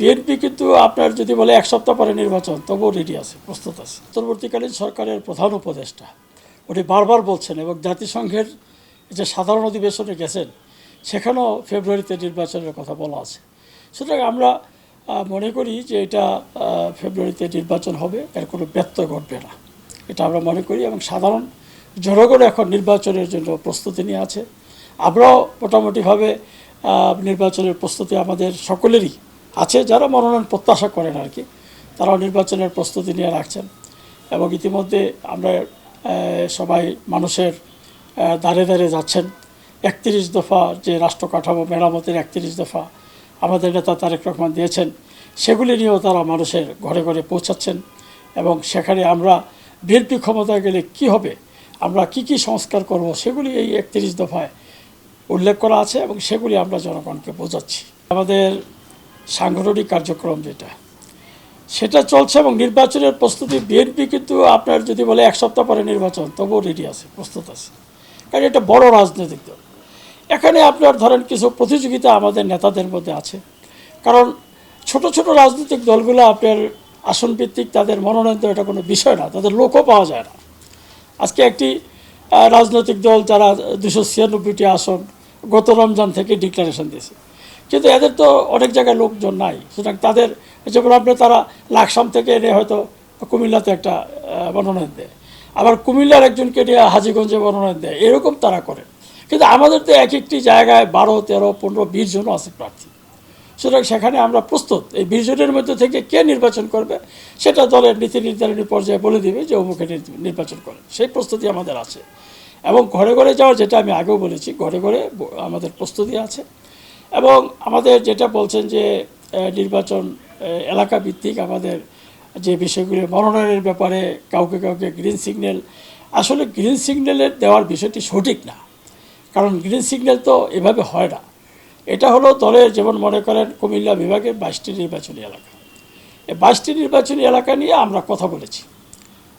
BNP কিন্তু আপনার যদি বলে এক সপ্তাহ পরে নির্বাচন, তবুও রেডি আছে, প্রস্তুত আছে। পরবর্তীকালীন সরকারের প্রধান উপদেষ্টা, উনি বারবার বলছেন এবং জাতিসংঘের যে সাধারণ অধিবেশনে গেছেন, সেখানেও ফেব্রুয়ারিতে নির্বাচনের কথা বলা আছে। সুতরাং আমরা মনে করি যে এটা ফেব্রুয়ারিতে নির্বাচন হবে, এর কোনো ব্যত্যয় ঘটবে না। এটা আমরা মনে করি এবং সাধারণ জনগণ এখন নির্বাচনের জন্য প্রস্তুতি নিয়ে আছে। আমরাও মোটামুটিভাবে নির্বাচনের প্রস্তুতি আমাদের সকলেরই আছে, যারা মনোনয়ন প্রত্যাশা করেন আর কি, তারাও নির্বাচনের প্রস্তুতি নিয়ে রাখছেন। এবং ইতিমধ্যে আমরা সবাই মানুষের দাঁড়ে দাঁড়িয়ে যাচ্ছেন। একত্রিশ দফা যে রাষ্ট্র কাঠামো মেরামতের একত্রিশ দফা আমাদের নেতা তারেক রহমান দিয়েছেন, সেগুলি নিয়েও তারা মানুষের ঘরে ঘরে পৌঁছাচ্ছেন। এবং সেখানে আমরা বিএনপি ক্ষমতায় গেলে কি হবে, আমরা কি কি সংস্কার করব, সেগুলি এই একত্রিশ দফায় উল্লেখ করা আছে এবং সেগুলি আমরা জনগণকে বোঝাচ্ছি। আমাদের সাংগঠনিক কার্যক্রম যেটা। সেটা চলছে এবং নির্বাচনের প্রস্তুতি বিএনপি কিন্তু আপনার যদি বলে এক সপ্তাহ পরে নির্বাচন, তবুও রেডি আছে, প্রস্তুত আছে। কারণ এটা বড় রাজনৈতিক দল। এখানে আপনার ধরেন কিছু প্রতিযোগিতা আমাদের নেতাদের মধ্যে আছে। কারণ ছোট ছোট রাজনৈতিক দলগুলো আপনার আসন ভিত্তিক তাদের মনোনয়ন তো এটা কোনো বিষয় না, তাদের লোকও পাওয়া যায় না। আজকে একটি রাজনৈতিক দল যারা দুশো ছিয়ানব্বইটি আসন গত রমজান থেকে ডিক্লারেশন দিয়েছে। কিন্তু এদের তো অনেক জায়গায় লোকজন নাই। সুতরাং তাদের যেমন আপনি তারা লাকসাম থেকে এনে হয়তো কুমিল্লাতে একটা মনোনয়ন দেয়। আবার কুমিল্লার একজনকে নিয়ে হাজিগঞ্জে মনোনয়ন দেয়। এরকম তারা করে কিন্তু আমাদের তো এক একটি জায়গায় বারো, তেরো, পনেরো, বিশ জনও আছে প্রার্থী। সুতরাং সেখানে আমরা প্রস্তুত। এই বিশ জনের মধ্যে থেকে কে নির্বাচন করবে, সেটা দলের নীতি নির্ধারণী পর্যায়ে বলে দিবে যে অমুকে নির্বাচন করে। সেই প্রস্তুতি আমাদের আছে। এবং ঘরে ঘরে যাওয়ার, যেটা আমি আগেও বলেছি, ঘরে ঘরে আমাদের প্রস্তুতি আছে। এবং আমাদের যেটা বলছেন যে নির্বাচন এলাকা ভিত্তিক আমাদের যে বিষয়গুলি, মনোনয়নের ব্যাপারে কাউকে কাউকে গ্রিন সিগন্যাল আসলে গ্রিন সিগন্যালের দেওয়ার বিষয়টি সঠিক না। কারণ গ্রিন সিগন্যাল তো এভাবে হয় না। এটা হলো দলের যেমন মনে করেন কুমিল্লা বিভাগে বাইশটি নির্বাচনী এলাকা। এই বাইশটি নির্বাচনী এলাকা নিয়ে আমরা কথা বলেছি।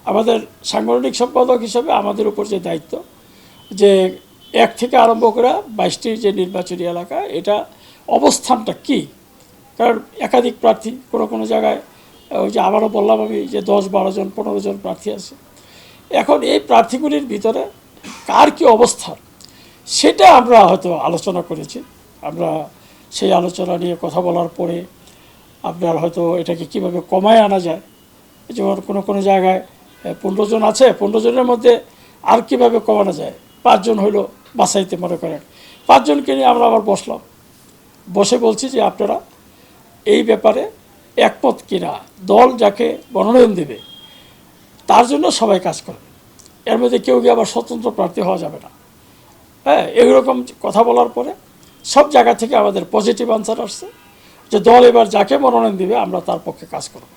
আমাদের সাংগঠনিক সম্পাদক হিসাবে আমাদের উপর যে দায়িত্ব, যে এক থেকে আরম্ভ করে বাইশটি যে নির্বাচনী এলাকা, এটা অবস্থানটা কি? কারণ একাধিক প্রার্থী কোনো কোনো জায়গায়, ওই যে আবারও বললাম আমি যে দশ, বারো জন, পনেরো জন প্রার্থী আছে। এখন এই প্রার্থীগুলির ভিতরে কার কি অবস্থান, সেটা আমরা হয়তো আলোচনা করেছি। আমরা সেই আলোচনা নিয়ে কথা বলার পরে আপনার হয়তো এটাকে কীভাবে কমায় আনা যায়। যেমন কোনো কোনো জায়গায় পনেরো জন আছে, পনেরো জনের মধ্যে আর কীভাবে কমানো যায়? পাঁচজন হইল বাসাইতে মনে করেন। পাঁচজনকে নিয়ে আমরা আবার বসলাম। বসে বলছি যে, আপনারা এই ব্যাপারে একমত কিনা? দল যাকে মনোনয়ন দেবে, তার জন্য সবাই কাজ করবে। এর মধ্যে কেউ গিয়ে আবার স্বতন্ত্র প্রার্থী হওয়া যাবে না। হ্যাঁ এইরকম কথা বলার পরে সব জায়গা থেকে আমাদের পজিটিভ আনসার আসছে যে, দল এবার যাকে মনোনয়ন দিবে, আমরা তার পক্ষে কাজ করব।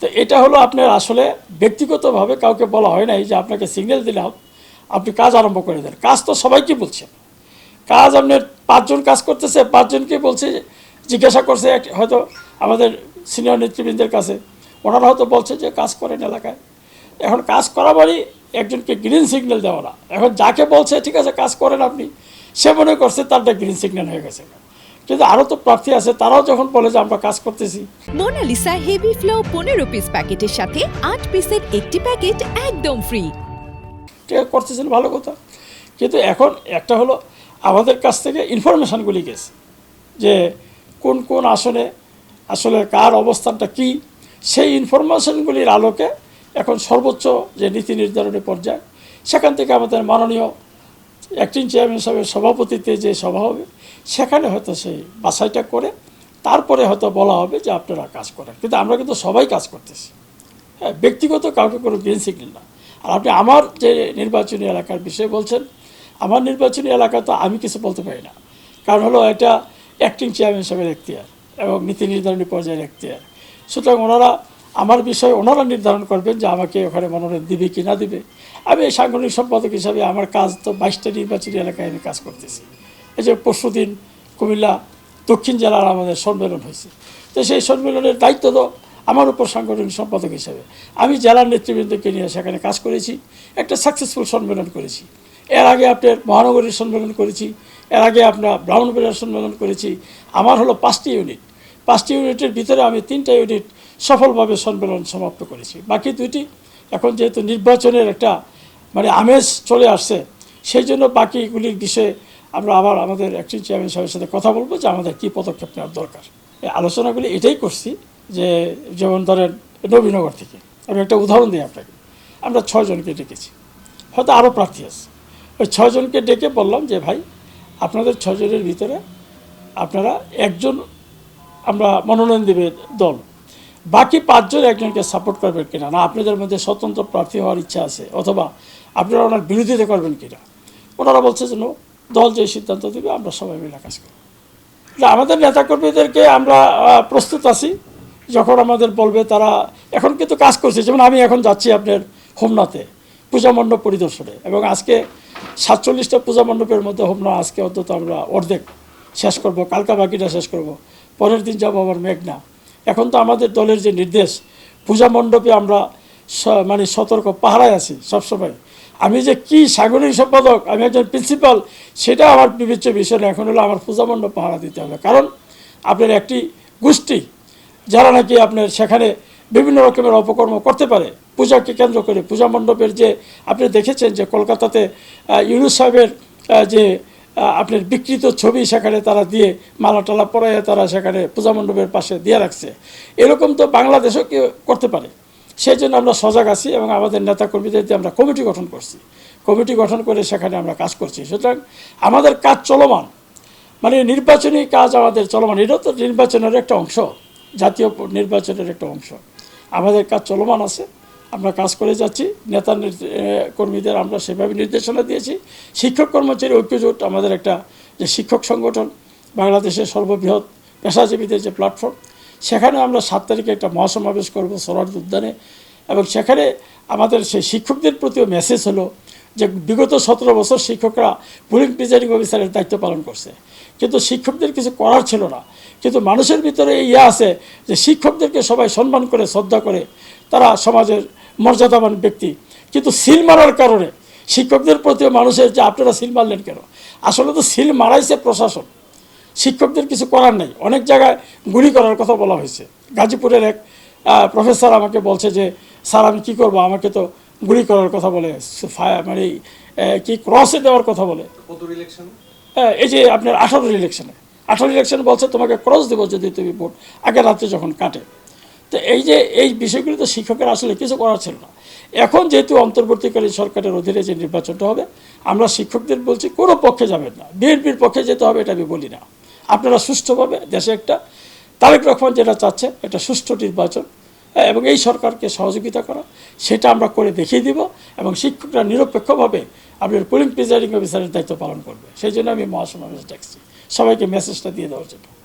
তো এটা হলো আপনার আসলে ব্যক্তিগতভাবে কাউকে বলা হয় নাই যে, আপনাকে সিগন্যাল দিলাম আপনি কাজ আরম্ভ করে দেন। কাজ তো সবাইকে বলছেন কাজ আপনার পাঁচজন কাজ করতেছে, পাঁচজনকে বলছে, জিজ্ঞাসা করছে হয়তো আমাদের সিনিয়র নেতৃবৃন্দের কাছে। ওনারা হয়তো বলছে যে, কাজ করেন এলাকায়। এখন কাজ করা মানে একজনকে গ্রিন সিগন্যাল দেওয়া না। এখন যাকে বলছে, ঠিক আছে, কাজ করেন আপনি। সে মনে করছে তারটা গ্রিন সিগন্যাল হয়ে গেছে। কিন্তু আরও তো প্রার্থী আছে, তারাও যখন বলে যে, আমরা কাজ করতেছি। মোনালিসা হেভি ফ্লো পনেরো পিস প্যাকেটের সাথে আট পিসের একটি প্যাকেট একদম ফ্রি ঠিক আছে, করতেছেন ভালো কথা। কিন্তু এখন একটা হলো আমাদের কাছ থেকে ইনফরমেশানগুলি গেছে যে কোন কোন আসনে আসলে কার অবস্থানটা কি সেই ইনফরমেশনগুলির আলোকে এখন সর্বোচ্চ যে নীতি নির্ধারণী পর্যায় সেখান থেকে আমাদের মাননীয় অ্যাক্টিং চেয়ারম্যান সাহেবের সভাপতিত্বে যে সভা হবে সেখানে হয়তো সেই বাছাইটা করে তারপরে হয়তো বলা হবে যে আপনারা কাজ করেন। কিন্তু আমরা কিন্তু সবাই কাজ করতেছি। হ্যাঁ ব্যক্তিগত কাউকে কোনো গ্রিন সিগন্যাল না। আর আপনি আমার যে নির্বাচনী এলাকার বিষয়ে বলছেন, আমার নির্বাচনী এলাকা তো আমি কিছু বলতে পারি না। কারণ হলো এটা অ্যাক্টিং চেয়ারম্যান সাহেবের এখতিয়ার এবং নীতি নির্ধারণী পর্যায়ের এখতিয়ার। সুতরাং ওনারা আমার বিষয়ে ওনারা নির্ধারণ করবেন যে আমাকে ওখানে মনোনয়ন দিবে কি না দিবে। আমি এই সাংগঠনিক সম্পাদক হিসাবে আমার কাজ তো বাইশটা নির্বাচনী এলাকায় আমি কাজ করতেছি। এই যে পরশুদিন কুমিল্লা দক্ষিণ জেলার আমাদের সম্মেলন হয়েছে। তো সেই সম্মেলনের দায়িত্ব তো আমার উপর সাংগঠনিক সম্পাদক হিসাবে। আমি জেলার নেতৃবৃন্দকে নিয়ে সেখানে কাজ করেছি, একটা সাকসেসফুল সম্মেলন করেছি। এর আগে আপনার মহানগরীর সম্মেলন করেছি, এর আগে আপনার ব্রাউনবেলার সম্মেলন করেছি। আমার হলো পাঁচটি ইউনিট। পাঁচটি ইউনিটের ভিতরে আমি তিনটা ইউনিট সফলভাবে সম্মেলন সমাপ্ত করেছি। বাকি দুইটি এখন যেহেতু নির্বাচনের একটা মানে আমেজ চলে আসছে, সেই জন্য বাকিগুলির বিষয়ে আমরা আবার আমাদের অ্যাক্টিং চেয়ারম্যান সাহেবের সাথে কথা বলব যে আমাদের কী পদক্ষেপ নেওয়ার দরকার। এই আলোচনাগুলি এটাই করছি। যে যেমন ধরেন নবীনগর থেকে আমি একটা উদাহরণ দিই আপনাকে। আমরা ছয়জনকে ডেকেছি। হয়তো আরও প্রার্থী আছে। ওই ছয়জনকে ডেকে বললাম যে ভাই আপনাদের ছজনের ভিতরে আপনারা একজন আমরা মনোনয়ন দেবে দল। বাকি পাঁচজন একজনকে সাপোর্ট করবেন কিনা? না আপনাদের মধ্যে স্বতন্ত্র প্রার্থী হওয়ার ইচ্ছা আছে অথবা আপনারা ওনার বিরোধিতা করবেন কিনা? ওনারা বলছে যে "No, দল যে সিদ্ধান্ত দেবে আমরা সবাই মিলে কাজ করব। আমাদের নেতাকর্মীদেরকে আমরা প্রস্তুত আছি। যখন আমাদের বলবে তারা, এখন কিন্তু কাজ করছে, যেমন আমি এখন যাচ্ছি আপনার হোমনাথে, পূজা মণ্ডপ পরিদর্শনে। এবং আজকে সাতচল্লিশটা পূজা মণ্ডপের মধ্যে হোমনা, আজকে অন্তত আমরা অর্ধেক শেষ করব, কালকা বাকিটা শেষ করব। পরের দিন যাব আবার মেঘনা। এখন তো আমাদের দলের যে নির্দেশ, পূজা মণ্ডপে আমরা মানে সতর্ক পাহারায় আছি সবসময়। আমি যে কি সাংগঠনিক সম্পাদক, আমি একজন প্রিন্সিপাল, সেটা আমার বিবেচ্য বিষয় এখন হলো আমার পূজা মণ্ডপ পাহারা দিতে হবে। কারণ আপনার একটি গোষ্ঠী যারা নাকি আপনার সেখানে বিভিন্ন রকমের অপকর্ম করতে পারে, পূজাকে কেন্দ্র করে, পূজা মণ্ডপের যে আপনি দেখেছেন যে কলকাতাতে ইউনুস সাহেবের যে আপনার বিকৃত ছবি সেখানে তারা দিয়ে মালা টালা পরায় তারা সেখানে পূজা মণ্ডপের পাশে দিয়ে রাখছে। এরকম তো বাংলাদেশও কেউ করতে পারে। সেই জন্য আমরা সজাগ আছি এবং আমাদের নেতাকর্মীদের দিয়ে আমরা কমিটি গঠন করছি। কমিটি গঠন করে সেখানে আমরা কাজ করছি। সুতরাং আমাদের কাজ চলমান। মানে নির্বাচনী কাজ আমাদের চলমান। এটাও তো নির্বাচনের একটা অংশ। জাতীয় নির্বাচনের একটা অংশ। আমাদের কাজ চলমান আছে, আমরা কাজ করে যাচ্ছি, নেতা কর্মীদের আমরা সেভাবে নির্দেশনা দিয়েছি। শিক্ষক কর্মচারী ঐক্যজোট আমাদের একটা যে শিক্ষক সংগঠন, বাংলাদেশের সর্ববৃহৎ পেশাজীবীদের যে প্ল্যাটফর্ম, সেখানে আমরা সাত তারিখে একটা মহাসমাবেশ করব সোলার উদ্যানে। এবং সেখানে আমাদের সেই শিক্ষকদের প্রতিও মেসেজ হলো যে বিগত সতেরো বছর শিক্ষকরা পুলিং প্রিজাইডিং অফিসারের দায়িত্ব পালন করছে। কিন্তু শিক্ষকদের কিছু করার ছিল না। কিন্তু মানুষের ভিতরে ইয়ে আছে যে শিক্ষকদেরকে সবাই সম্মান করে, শ্রদ্ধা করে, তারা সমাজের মর্যাদাবান ব্যক্তি। কিন্তু সিল মারার কারণে শিক্ষকদের প্রতিও মানুষের যে, আপনারা সিল মারলেন কেন? আসলে তো সিল মারাইছে প্রশাসন। শিক্ষকদের কিছু করার নেই। অনেক জায়গায় গুলি করার কথা বলা হয়েছে। গাজীপুরের এক প্রফেসর আমাকে বলছে যে, স্যার, আমি কী করব? আমাকে তো গুলি করার কথা বলে মানে কি ক্রসে দেওয়ার কথা বলে। এই যে আপনার আঠারোর ইলেকশনে আঠারো ইলেকশন বলছে তোমাকে ক্রস দেবো যদি তুমি ভোট আগের রাতে যখন কাটে। তো এই যে এই বিষয়গুলো তো শিক্ষকের আসলে কিছু করার ছিল না। এখন যেহেতু অন্তর্বর্তীকালীন সরকারের অধীনে যে নির্বাচনটা হবে আমরা শিক্ষকদের বলছি কোনো পক্ষে যাবেন না। বিএনপির পক্ষে যেতে হবে এটা আমি বলি না। আপনারা সুষ্ঠুভাবে দেশে একটা তারেক রহমান যেটা চাচ্ছে একটা সুষ্ঠু নির্বাচন। হ্যাঁ, এবং এই সরকারকে সহযোগিতা করা, সেটা আমরা করে দেখিয়ে দিব এবং শিক্ষকরা নিরপেক্ষভাবে আপনার পুলিং প্রিজাইডিং অফিসারের দায়িত্ব পালন করবে। সেই জন্য আমি মহাসমাবেশ ডাকছি। সবাইকে মেসেজটা দিয়ে দেওয়ার জন্য।